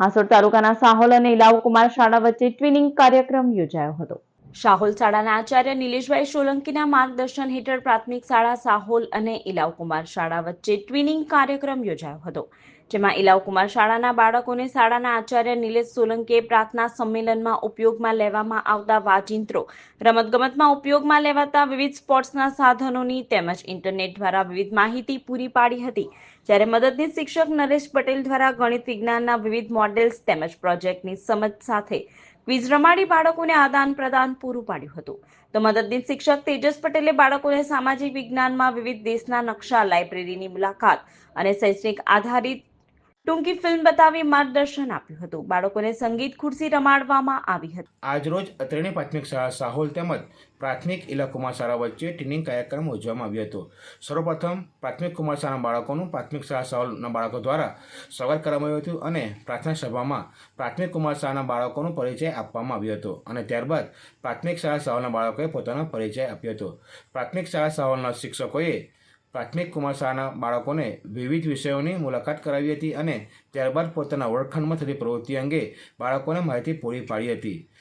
હાસોડ તાલુકાના સાહોલ અને ઇલાવકુમાર શાળા વચ્ચે ટ્વિનિંગ કાર્યક્રમ યોજાયો હતો. શાહોલ શાળાના આચાર્ય નિલેશભાઈ સોલંકીના માર્ગદર્શન હેઠળ પ્રાથમિક શાળા સાહોલ અને ઇલાવકુમાર શાળા વચ્ચે ટ્વિનિંગ કાર્યક્રમ યોજાયો હતો, જેમાં ઇલાવકુમાર શાળાના બાળકોને શાળાના આચાર્ય નિલેશ સોલંકીએ પ્રાર્થના સંમેલનમાં ઉપયોગમાં લેવામાં આવતા વાજિંત્રો, રમતગમતમાં ઉપયોગમાં લેવાતા વિવિધ સ્પોર્ટ્સના સાધનોની તેમજ ઇન્ટરનેટ દ્વારા વિવિધ માહિતી પૂરી પાડી હતી, જ્યારે મદદનીશ શિક્ષક નરેશ પટેલ દ્વારા ગણિત વિજ્ઞાનના વિવિધ મોડેલ્સ તેમજ પ્રોજેક્ટની સમજ સાથે ક્વિઝ રમાડી બાળકોને આદાન પ્રદાન પૂરું પાડ્યું હતું. તો મદદનીશ શિક્ષક તેજસ પટેલે બાળકોને સામાજિક વિજ્ઞાનમાં વિવિધ દેશના નકશા, લાઇબ્રેરીની મુલાકાત અને શૈક્ષણિક આધારિત ટૂંકી ફિલ્મ બતાવી માર્ગદર્શન આપ્યું હતું. બાળકોને સંગીત ખુરશી રમાડવામાં આવી હતી. આજરોજ અત્રેની પ્રાથમિક શાળા સાહોલ તેમજ પ્રાથમિક ઇલા કુમાર શાળા વચ્ચે ટ્રેનિંગ કાર્યક્રમ યોજવામાં આવ્યો હતો. સર્વપ્રથમ પ્રાથમિક કુમાર શાળાના બાળકોનું પ્રાથમિક શાળા સાહોલના બાળકો દ્વારા સ્વાગત કરવામાં આવ્યું હતું અને પ્રાર્થના સભામાં પ્રાથમિક કુમાર શાળાના બાળકોનો પરિચય આપવામાં આવ્યો હતો અને ત્યારબાદ પ્રાથમિક શાળા સાહોલના બાળકોએ પોતાનો પરિચય આપ્યો હતો. પ્રાથમિક શાળા સાહોલના શિક્ષકોએ પ્રાથમિક કુમાર શાળાના બાળકોને વિવિધ વિષયોની મુલાકાત કરાવી હતી અને ત્યારબાદ પોતાના વર્ગખંડમાં થતી પ્રવૃત્તિ અંગે બાળકોને માહિતી પૂરી પાડી હતી.